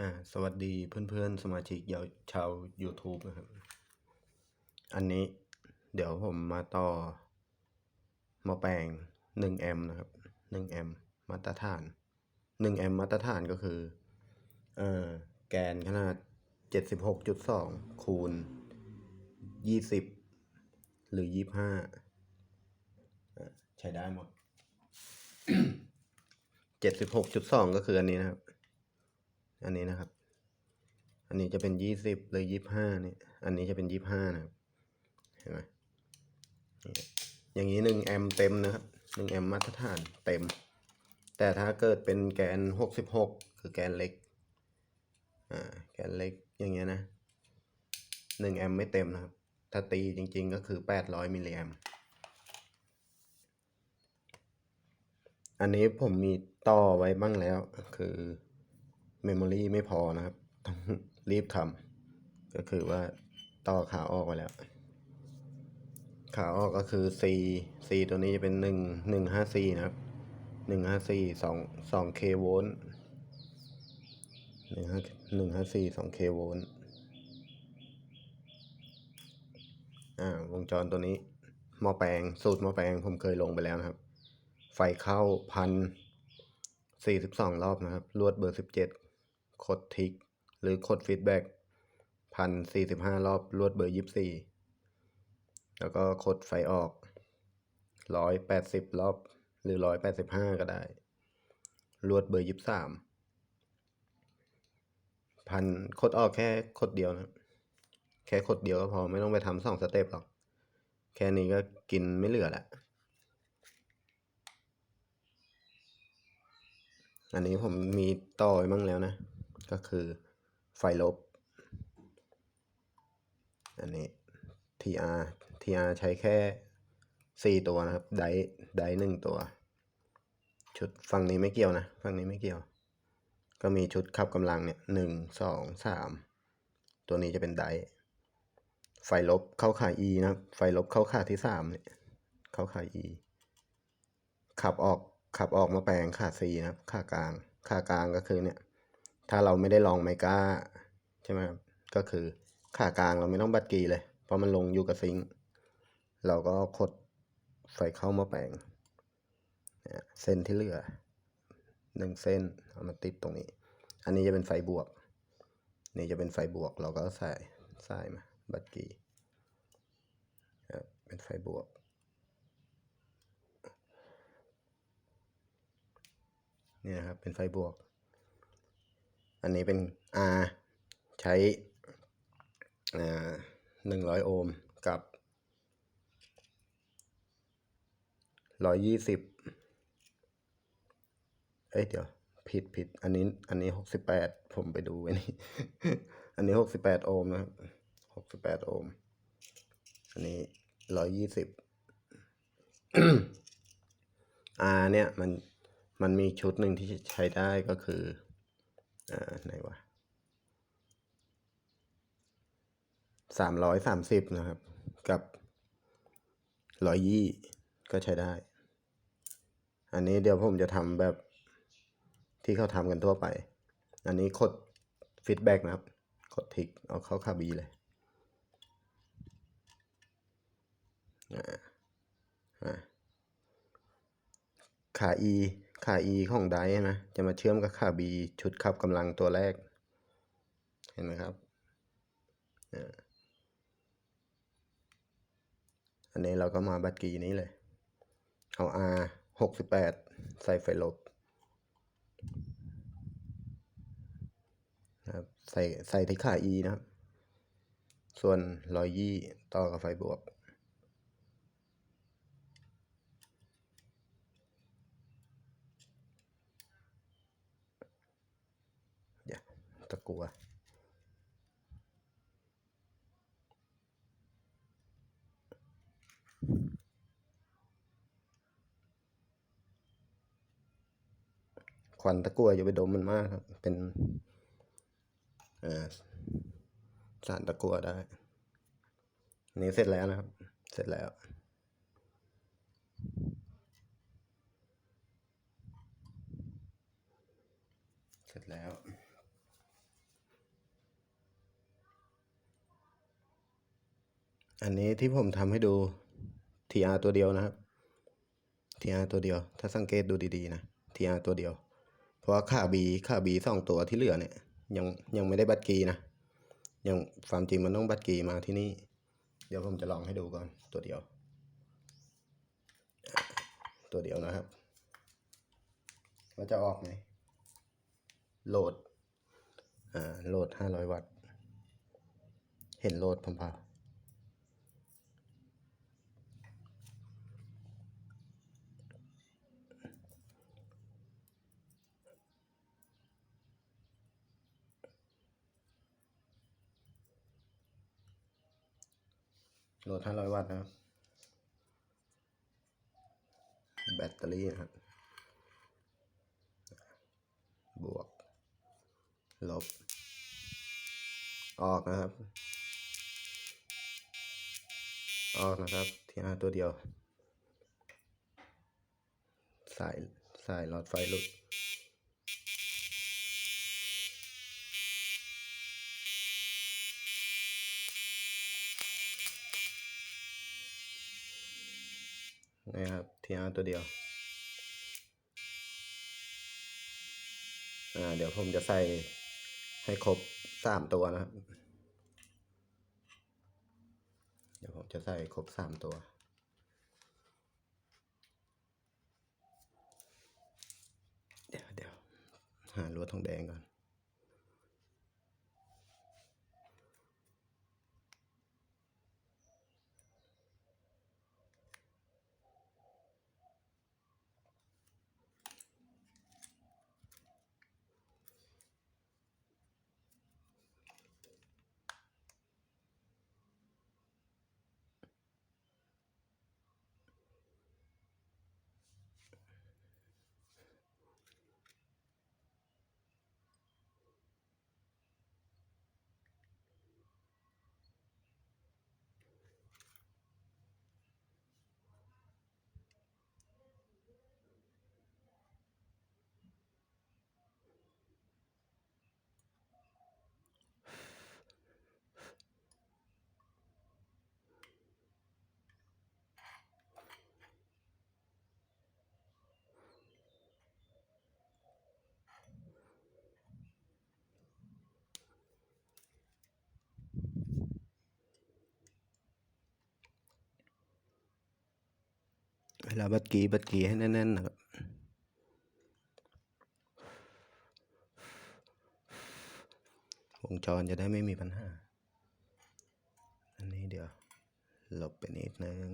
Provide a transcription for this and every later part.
อ่าสวัสดีเพื่อนๆ สมาชิกยาวชาว YouTube นะครับ อันนี้เดี๋ยวผมมาต่อหมาแปลง1แอมป์นะครับ1แอมป์มาตรฐาน1แอมป์มาตรฐานก็คือเอ่อแกนขนาด 76.2 คูณ 20 หรือ 25 ใช้ได้หมด 76.2 ก็คืออันนี้นะครับ อันนี้นะครับ อันนี้จะเป็นยี่สิบหรือยี่ห้าเนี่ย อันนี้จะเป็นยี่ห้านะครับ เห็นไหมอย่างนี้หนึ่งแอมป์เต็มนะครับหนึ่งแอมป์มาตรฐานเต็ม แต่ถ้าเกิดเป็นแกนหกสิบหกคือแกนเล็ก อ่า แกนเล็กอย่างเงี้ยนะหนึ่งแอมป์ไม่เต็มนะครับ ถ้าตีจริง ๆ ก็คือแปดร้อยมิลลิแอมป์อันนี้ผมมีต่อไว้บ้างแล้วคือ เมมโมรีไม่พอนะครับ ต้องรีบทำก็คือว่าต่อขาออกไปแล้ว ขาออกก็คือ C C ตัวนี้จะเป็นหนึ่งหนึ่งห้า C นะครับหนึ่งห้า C สองสอง K โวลต์หนึ่งห้าหนึ่งห้า C สอง K โวลต์อ่าวงจรตัวนี้หม้อแปลงสูตรหม้อแปลงผมเคยลงไปแล้วนะครับ ไฟเข้าพันสี่สิบสองรอบนะครับ ลวดเบอร์สิบเจ็ด คดทิก หรือคดฟีดแบ็กพันสี่สิบห้ารอบลวดเบอร์ยี่สี่แล้วก็คดไฟออกร้อยแปดสิบรอบหรือร้อยแปดสิบห้าก็ได้ ลวดเบอร์ยี่สามพันคดออกแค่คดเดียวนะแค่คดเดียวก็พอไม่ต้องไปทำสองสเต็ปหรอก แค่นี้ก็กินไม่เหลือละอันนี้ผมมีต่อไว้มั่งแล้วนะ ก็คือไฟลบ อันนี้ TR TR ใช้แค่สี่ตัวนะครับ ไดไดหนึ่งตัว ชุดฝั่งนี้ไม่เกี่ยวนะ ฝั่งนี้ไม่เกี่ยว ก็มีชุดขับกำลังเนี่ยหนึ่งสองสามตัวนี้จะเป็นไดไฟลบเข้าขา E นะไฟลบเข้าขาที่สามเนี่ยเข้าขา E ขับออกขับออกมาแปลงขา C นะครับขากลางขากลางก็คือเนี่ย ถ้าเราไม่ได้ลองไมก้าใช่ไหมครับก็คือขากลางเราไม่ต้องบัดกีเลย เพราะมันลงอยู่กับซิงเราก็คดไฟเข้ามาแปลงเนี่ยเส้นที่เหลือหนึ่งเส้นเอามาติดตรงนี้ อันนี้จะเป็นไฟบวก นี่จะเป็นไฟบวก เราก็ใส่ใส่มาบัดกีครับเป็นไฟบวกนี่นะครับเป็นไฟบวก อันนี้เป็น R ใช้หนึ่งร้อยโอห์มกับร้อยยี่สิบเอ้ยเดี๋ยว ผิดผิด อันนี้ อันนี้หกสิบแปดผมไปดูไว้นี่อันนี้หกสิบแปดโอห์มนะครับหกสิบแปดโอห์ม อันนี้ร้อยยี่สิบ R เนี่ย มัน มันมีชุดหนึ่งที่ใช้ได้ก็คือ อ่าไหนวะสามร้อยสามสิบนะครับ กับร้อยยี่ก็ใช้ได้ อันนี้เดี๋ยวผมจะทำแบบที่เขาทำกันทั่วไป อันนี้กดฟีดแบ็กนะครับ กดทิกเอาเข้าคาบีเลยอ่าอ่าขา E ของไดนะจะมาเชื่อมกับขา B ชุดขับกำลังตัวแรก เห็นไหมครับ อันนี้เราก็มาบัตรกีนี้เลย เอา R หกสิบแปดใส่ไฟลบครับใส่ใส่ที่ขา E นะครับ ส่วนรอยยี่ต่อกับไฟบวก เดี๋ยว ตะกัวควันตะกัวอย่าไปดมมันมากครับ เป็นสารตะกัวได้ นี่เสร็จแล้วนะครับ เสร็จแล้วเสร็จแล้ว อันนี้ที่ผมทำให้ดู TR ตัวเดียวนะครับ TR ตัวเดียว ถ้าสังเกตดูดีๆนะ TR ตัวเดียว เพราะว่าค่า B ค่า B สองตัวที่เหลือเนี่ย ยังยังไม่ได้บัตรกีนะ ยังความจริงมันต้องบัตรกีมาที่นี่ เดี๋ยวผมจะลองให้ดูก่อนตัวเดียว ตัวเดียวนะครับว่าจะออกไหมโหลด อ่า โหลดห้าร้อยวัตต์ เห็นโหลดผมเปล่า โหลดห้าร้อยวัตต์นะแบตเตอรี่นะครับบวก ลบ ออกนะครับ ออกนะครับที่าตัวเดียว สาย สายหลอดไฟหลุด นะครับที่ห้าตัวเดียว อ่า เดี๋ยวผมจะใส่ให้ครบสามตัวนะครับ เดี๋ยวผมจะใส่ครบสามตัวเดี๋ยวเดี๋ยวหาลวดทองแดงก่อน ลาบัดกีบัดกีให้แน่นๆนะครับวงจรจะได้ไม่มีปัญหา อันนี้เดี๋ยวลบไปนิดนึง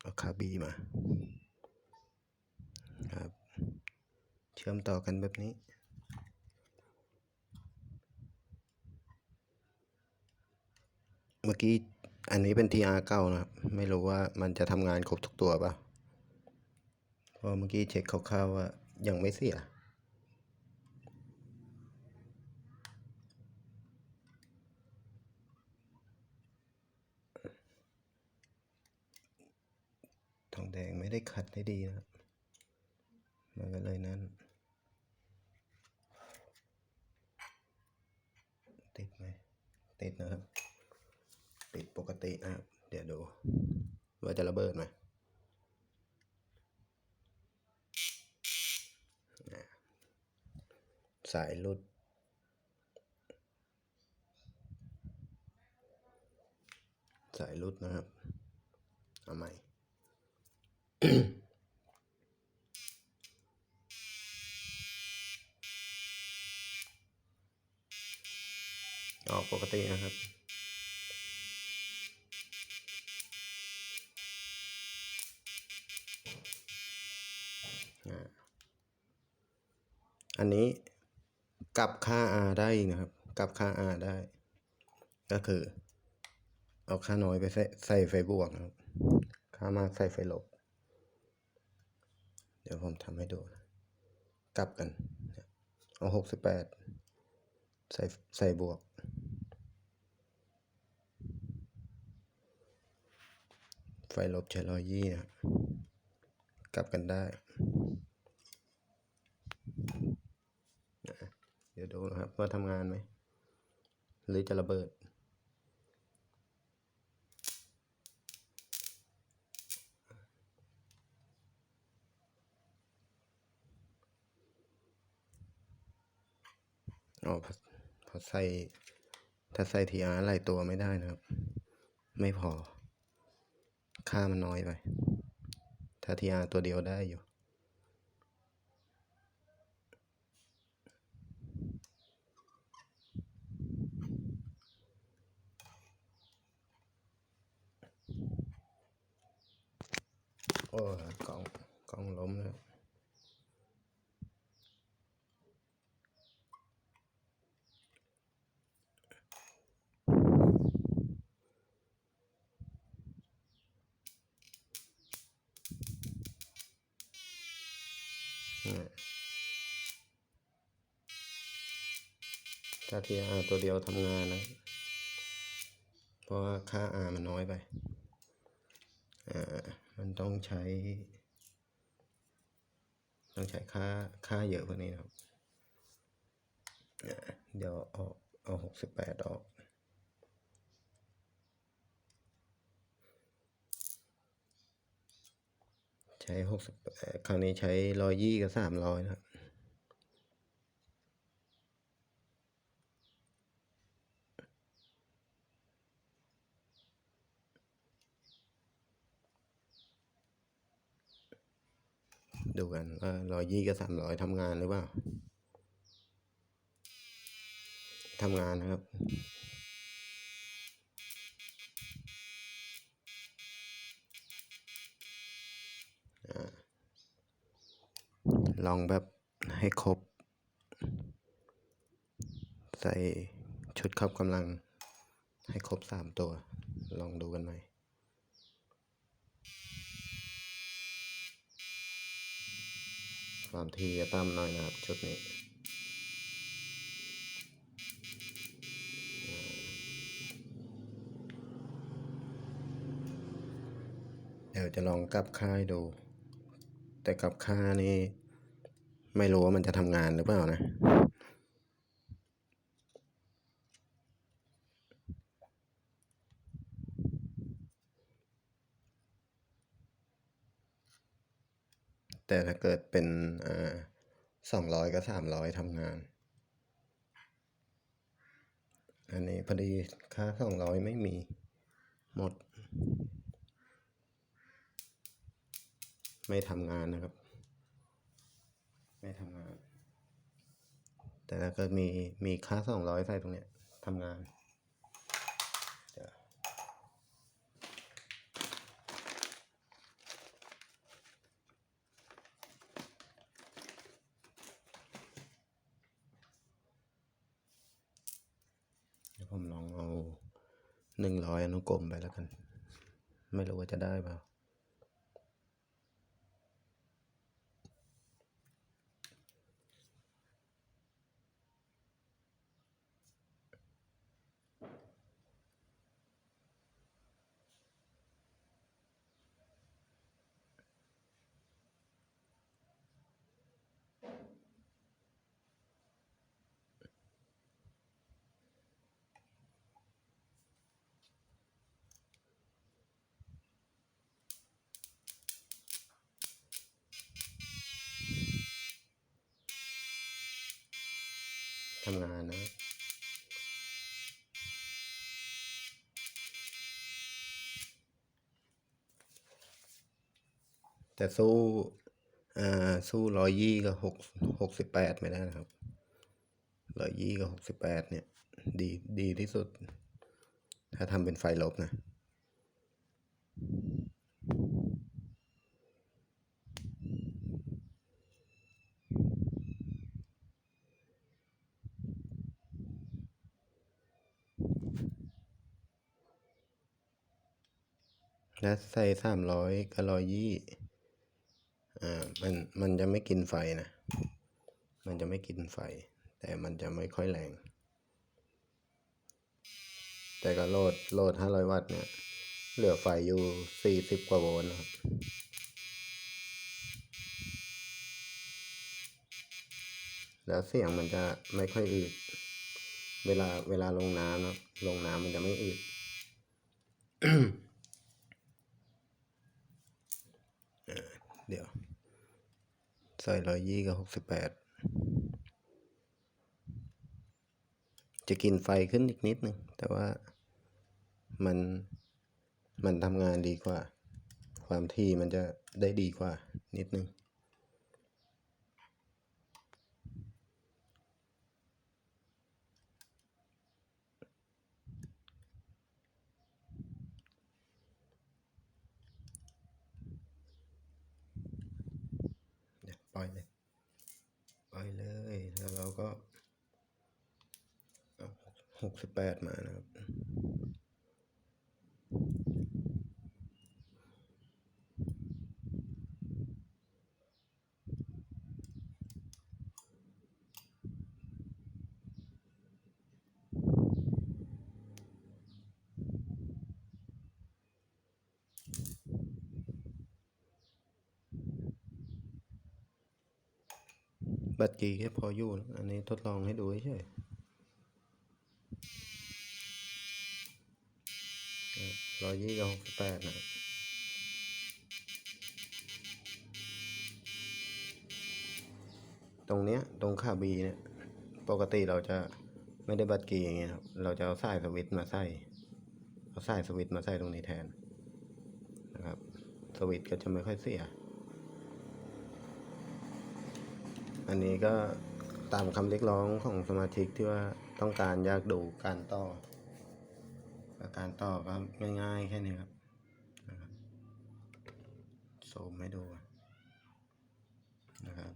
เอาคาบีมา ครับ เชื่อมต่อกันแบบนี้ เมื่อกี้ อันนี้เป็น TR เก้านะครับ ไม่รู้ว่ามันจะทำงานครบทุกตัวป่ะเพราะเมื่อกี้เช็คคร่าวๆว่ายังไม่เสีย ทองแดงไม่ได้ขัดได้ดีนะครับมันก็เลยนั้น ติดไหมติดนะครับ ติดปกตินะครับ เดี๋ยวดู ว่าจะระเบิดไหมสายหลุดสายหลุดนะครับ เอาใหม่ ออกปกตินะครับ อันนี้กลับค่า R ได้อีกนะครับ กลับค่า R ได้ ก็คือ เอาค่าน้อยไปใส่ใส่ไฟบวกนะครับ ค่ามากใส่ไฟลบ เดี๋ยวผมทำให้ดูนะกลับกัน เอาหกสิบแปดใส่ใส่บวก ไฟลบใช้ร้อยยี่นะกลับกันได้ เดี๋ยวดูนะครับว่าทำงานไหม หรือจะระเบิด อ๋อพอพอใส่ ถ้าใส่ทีอาร์หลายตัวไม่ได้นะครับ ไม่พอ ค่ามันน้อยไป ถ้าทีอาร์ตัวเดียวได้อยู่ โอ้ยกล้องกล้องล้มแล้ว เนี่ย ถ้าทีอาตัวเดียวทำงานนะ เพราะว่าค่าอามันน้อยไปอ่ามันต้องใช้ ต้องใช้ค่าค่าเยอะกว่านี้นะครับ เดี๋ยวเอาเอาหกสิบแปดออก ใช้หกสิบคราวนี้ใช้ร้อยยี่กับสามร้อยนะครับดูกันว่าร้อยยี่กับสามร้อยทำงานหรือเปล่าทำงานนะครับ ลองแบบให้ครบ ใส่ชุดครอบกำลัง ให้ครบสามตัว ลองดูกันไหมความที่จะต่ำหน่อยนะครับ ชุดนี้เดี๋ยวจะลองกลับค่ายดู แต่กลับค่านี่ ไม่รู้ว่ามันจะทำงานหรือเปล่านะ แต่ถ้าเกิดเป็นสองร้อยกับสามร้อยทำงาน อันนี้พอดีค่าสองร้อยไม่มีหมด ไม่ทำงานนะครับ ไม่ทำงาน แต่ถ้าเกิดมีมีค่าสองร้อยใส่ตรงเนี้ยทำงานผมลองเอาหนึ่งร้อยอนุกรมไปแล้วกัน ไม่รู้ว่าจะได้เปล่า ทำงานนะแต่สู้อ่าสู้ร้อยยี่กับหกหกสิบแปดไม่ได้นะครับร้อยยี่กับหกสิบแปดเนี่ย ดีดีที่สุด ถ้าทำเป็นไฟลบนะ และใส่สามร้อยกับร้อยยี่อ่ามันมันจะไม่กินไฟนะ มันจะไม่กินไฟ แต่มันจะไม่ค่อยแรง แต่ก็โหลดโหลดห้าร้อยวัตต์เนี่ย เหลือไฟอยู่สี่สิบกว่าโวลต์นะครับแล้วเสียงมันจะไม่ค่อยอืด เวลาเวลาลงน้ำนะลงน้ำมันจะไม่อืด อ่าเดี๋ยว ใส่ร้อยยี่กับหกสิบแปดจะกินไฟขึ้นอีกนิดนึง แต่ว่ามันมันทำงานดีกว่า ความที่มันจะได้ดีกว่านิดนึง ปล่อยเลยปล่อยเลย แล้วเราก็เอาหกสิบแปดมานะครับ บัตรกีแค่พออยู่นอันนี้ทดลองให้ดูเฉยร้อยยี่กับหกสิบแปดนะตรงเนี้ย ตรงขาบีเนี่ย ปกติเราจะไม่ได้บัตรกีอย่างเงี้ยครับ เราจะเอาสายสวิตมาใส่ เอาสายสวิตมาใส่ตรงนี้แทนนะครับ สวิตก็จะไม่ค่อยเสีย อันนี้ก็ตามคำเรียกร้องของสมาชิกที่ว่าต้องการอยากดูการต่อ การต่อก็ง่ายๆแค่นี้ครับนะครับโซมให้ดูนะครับ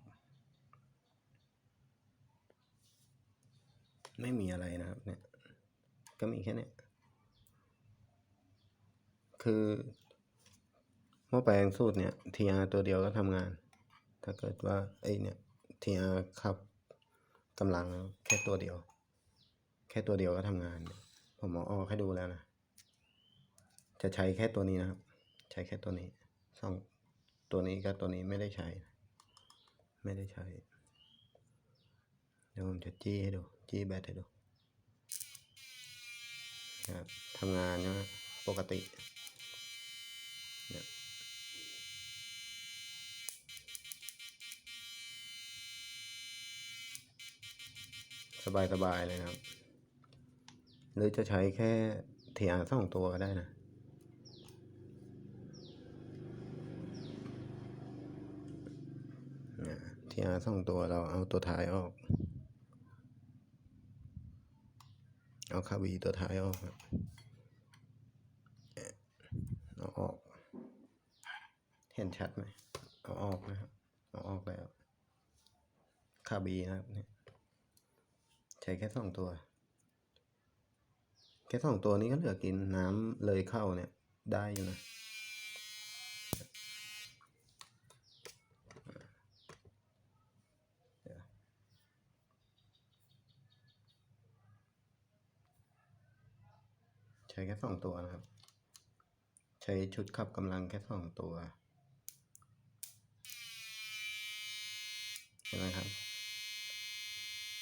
ไม่มีอะไรนะครับเนี่ย ก็มีแค่นี้คือหม้อแปลงสูตรเนี่ย TR ตัวเดียวก็ทำงาน ถ้าเกิดว่าไอเนี่ย ทีอาครับกำลังแค่ตัวเดียว แค่ตัวเดียวก็ทำงาน ผมเอาออกให้ดูแล้วนะ จะใช้แค่ตัวนี้นะครับ ใช้แค่ตัวนี้สองตัวนี้กับตัวนี้ไม่ได้ใช้ ไม่ได้ใช้ เดี๋ยวผมจะจี้ให้ดู จี้แบตให้ดูนะครับทำงานนะปกติ สบายสบายๆเลยครับ หรือจะใช้แค่เทียสองตัวก็ได้นะเทียสองตัวเราเอาตัวท้ายออก เอาคาบีตัวท้ายออกเอาออก เห็นชัดไหมเอาออกนะครับเอาออกแล้วคาบีนะครับเนี่ย ช้แค่สองตัว แค่สองตัวนี้ก็เหลือกินน้ำเลยเข้าเนี่ย ได้อยู่นะใช้แค่สองตัวนะครับ ใช้ชุดขับกำลังแค่สองตัวเห็นไหมครับ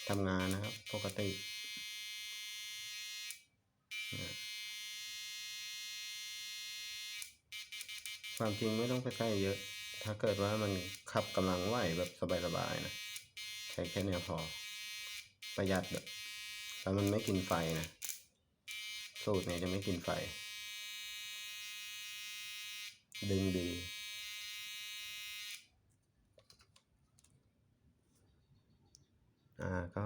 ทำงานนะครับ ปกติความจริงไม่ต้องไปใส่เยอะ ถ้าเกิดว่ามันขับกำลังไหวแบบสบายๆนะ ใช้แค่เนี้ยพอ ประหยัดแบบแล้วมันไม่กินไฟนะ สูตรเนี่ยจะไม่กินไฟ ดึงดี อ่าก็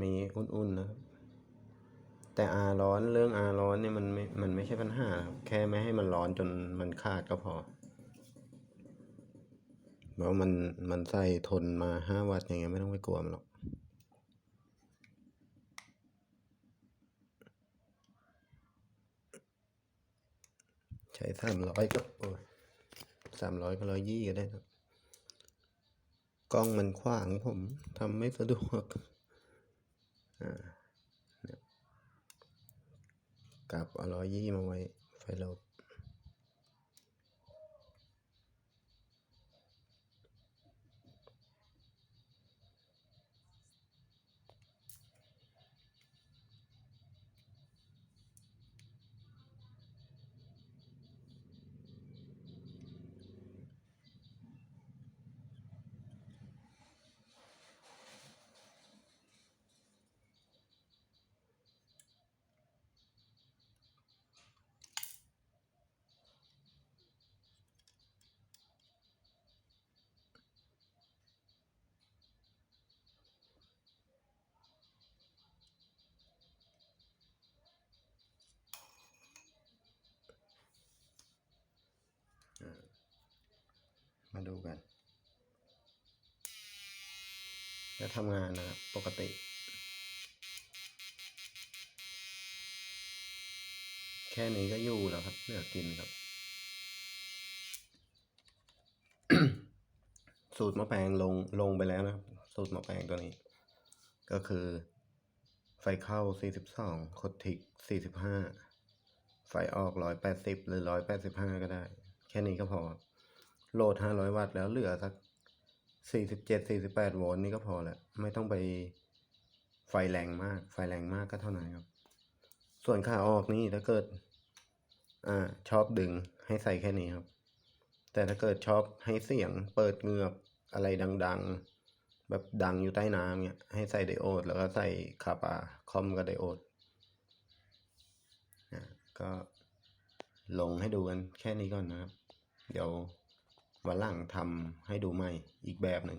มีอุ่นๆนะครับแต่อาร้อนเรื่องอาร้อนเนี่ยมันไม่ มันไม่ใช่ปัญหาครับแค่ไม่ให้มันร้อนจนมันขาดก็พอเพราะมันมันใส่ทนมาห้าวัตต์อย่างเงี้ยไม่ต้องไปกลัวมันหรอกใช้สามร้อยก็โอ้ยสามร้อยก็ร้อยยี่ก็ได้ครับ กล้องมันขวางผมทำไม่สะดวกอ่ากลับเอาร้อยยี่มาไว้ไฟลบ มาดูกัน จะทำงานนะครับปกติแค่นี้ก็อยู่แล้วครับเหลือกินครับ สูตรมะแปงลงลงไปแล้วนะครับ สูตรมะแปงตัวนี้ ก็คือ ไฟเข้า 42คดทิก 45 ไฟออก 180 หรือ 185 ก็ได้ แค่นี้ก็พอ โหลด 500 วัตต์แล้วเหลือสัก 47 48 โวลต์นี่ก็พอแล้ว ไม่ต้องไปไฟแรงมาก ไฟแรงมากก็เท่านั้นครับ ส่วนขาออกนี่ถ้าเกิด อ่า ชอบดึงให้ใส่แค่นี้ครับ แต่ถ้าเกิดชอบให้เสียงเปิดเงือกอะไรดัง ๆ แบบดังอยู่ใต้น้ำเนี่ยให้ใส่ไดโอด แล้วก็ใส่คาปาคอมกับไดโอดอะก็ลงให้ดูกันแค่นี้ก่อนนะครับ เดี๋ยววันหลังทำให้ดูใหม่อีกแบบหนึ่ง